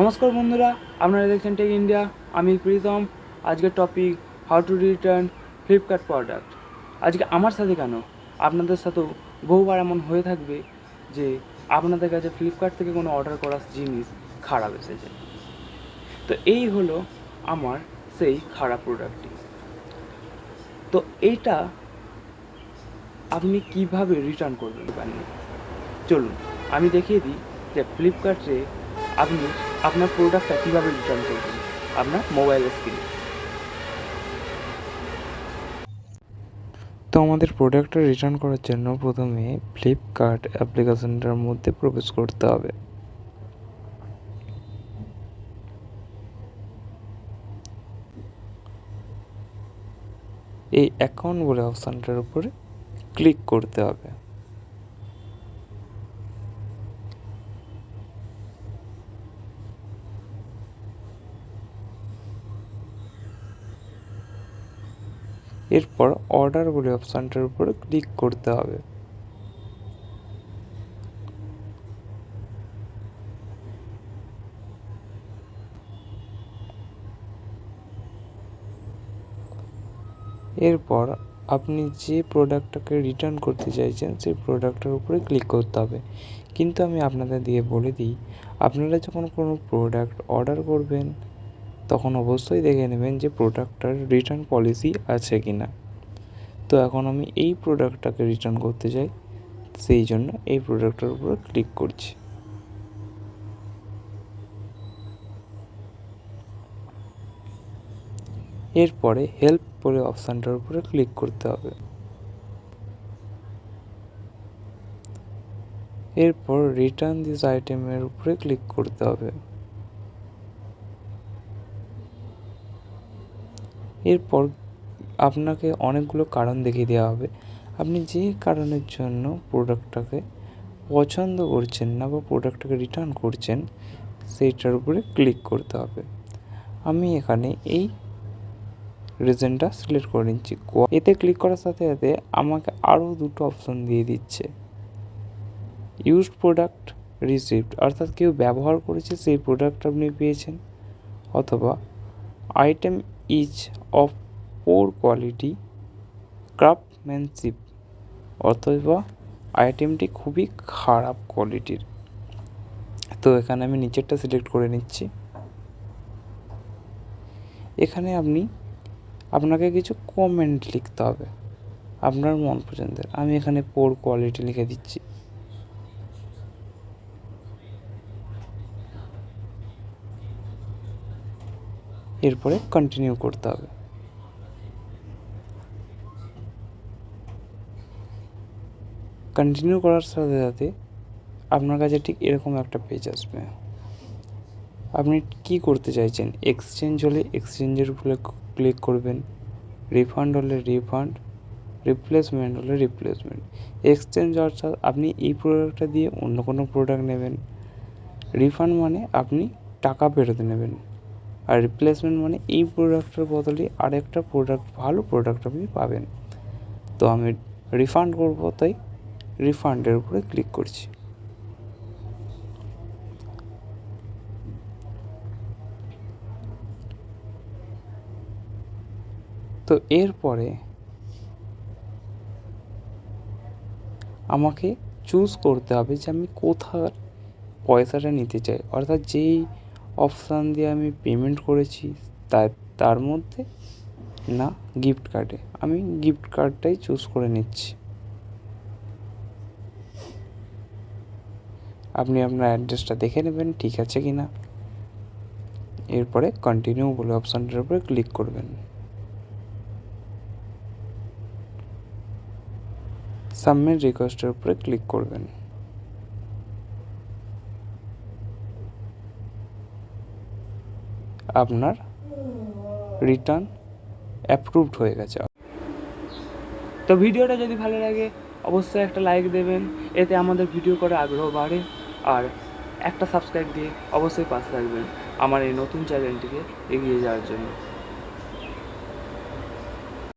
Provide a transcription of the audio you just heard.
নমস্কার বন্ধুরা, আপনারা দেখছেন টেক ইন্ডিয়া আমি প্রীতম। আজকের topic how to return Flipkart product আজকে আমার সাথে কেন? আপনাদের সাথেও বহুবার এমন হয়ে থাকবে যে আপনাদের কাছে ফ্লিপকার্ট থেকে কোনো অর্ডার করা জিনিস খারাপ এসেছে। তো এই হলো আমার সেই খারাপ প্রোডাক্টটি তো এইটা আপনি কীভাবে রিটার্ন করবেন পারেন চলুন, আমি দেখিয়ে দিই যে ফ্লিপকার্টে আপনি আপনার প্রোডাক্টটা কীভাবে রিটার্ন করবেন? আপনার মোবাইল স্ক্রিনে তো আমাদের প্রোডাক্টটা রিটার্ন করার জন্য প্রথমে ফ্লিপকার্ট অ্যাপ্লিকেশনটার মধ্যে প্রবেশ করতে হবে। এই অ্যাকাউন্ট বলে অপশানটার উপরে ক্লিক করতে হবে। এরপর অর্ডার বলে অপশানটার উপরে ক্লিক করতে হবে। এরপর আপনি যে প্রোডাক্টটাকে রিটার্ন করতে চাইছেন, সেই প্রোডাক্টের উপরে ক্লিক করতে হবে। কিন্তু আমি আপনাদের দিয়ে বলে দিই, আপনারা যখন কোনো প্রোডাক্ট অর্ডার করবেন তখন অবশ্যই দেখে নেবেন যে প্রোডাক্টটার রিটার্ন পলিসি আছে কি না তো এখন আমি এই প্রোডাক্টটাকে রিটার্ন করতে চাই, সেই জন্য এই প্রোডাক্টটার উপরে ক্লিক করছি। এরপরে হেল্প বলে অপশানটার উপরে ক্লিক করতে হবে। এরপর রিটার্ন দিস আইটেমের উপরে ক্লিক করতে হবে। এরপর আপনাকে অনেকগুলো কারণ দেখিয়ে দেওয়া হবে। আপনি যে কারণের জন্য প্রোডাক্টটাকে পছন্দ করছেন না বা প্রোডাক্টটাকে রিটার্ন করছেন, সেইটার উপরে ক্লিক করতে হবে। আমি এখানে এই রিজনটা সিলেক্ট করে নিচ্ছি। এতে ক্লিক করার সাথে সাথে আমাকে আরও দুটো অপশন দিয়ে দিচ্ছে। ইউজড প্রোডাক্ট রিসিভড অর্থাৎ কেউ ব্যবহার করেছে সেই প্রোডাক্ট আপনি পেয়েছেন, অথবা item is of poor quality craftsmanship অথবা আইটেমটি খুবই খারাপ কোয়ালিটির। তো এখানে আমি নিচেরটা সিলেক্ট করে নিচ্ছি। এখানে আপনি, আপনাকে কিছু কমেন্ট লিখতে হবে। আপনার মন পছন্দের। আমি এখানে পোর কোয়ালিটি লিখে দিচ্ছি। এরপরে কন্টিনিউ করতে হবে। কন্টিনিউ করার সাথে সাথে আপনার কাছে ঠিক এরকম একটা পেজ আসবে। আপনি কি করতে চাইছেন? এক্সচেঞ্জ হলে এক্সচেঞ্জের উপরে ক্লিক করবেন। রিফান্ড হলে রিফান্ড রিপ্লেসমেন্ট হলে রিপ্লেসমেন্ট এক্সচেঞ্জ অর্থাৎ আপনি এই প্রোডাক্টটা দিয়ে অন্য কোনো প্রোডাক্ট নেবেন। রিফান্ড মানে আপনি টাকা ফেরত নেবেন। আর রিপ্লেসমেন্ট মানে এই প্রোডাক্টের বদলে আরেকটা প্রোডাক্ট ভালো প্রোডাক্ট আপনি পাবেন। তো আমি রিফান্ড করব, তাই রিফান্ডের উপরে ক্লিক করছি। তো এরপরে আমাকে চুজ করতে হবে যে আমি কোথার পয়সাটা নিতে চাই। অর্থাৎ যেই অপশান দিয়ে আমি পেমেন্ট করেছি তার তার মধ্যে না গিফট কার্ডে আমি গিফট কার্ডটাই চুজ করে নিচ্ছি। আপনি আপনার অ্যাড্রেসটা দেখে নেবেন, ঠিক আছে কি না? এরপরে কন্টিনিউ বলে অপশানটার উপরে ক্লিক করবেন। সাবমিট রিকোয়েস্টের উপরে ক্লিক করবেন। আপনার রিটার্ন অ্যাপ্রুভড হয়ে গেছে। তো ভিডিওটা যদি ভালো লাগে, অবশ্যই একটা লাইক দেবেন। এতে আমাদের ভিডিও করে আগ্রহ বাড়ে। আর একটা সাবস্ক্রাইব দিয়ে অবশ্যই পাশে থাকবেন। আমার এই নতুন চ্যানেলটিকে এগিয়ে যাওয়ার জন্য।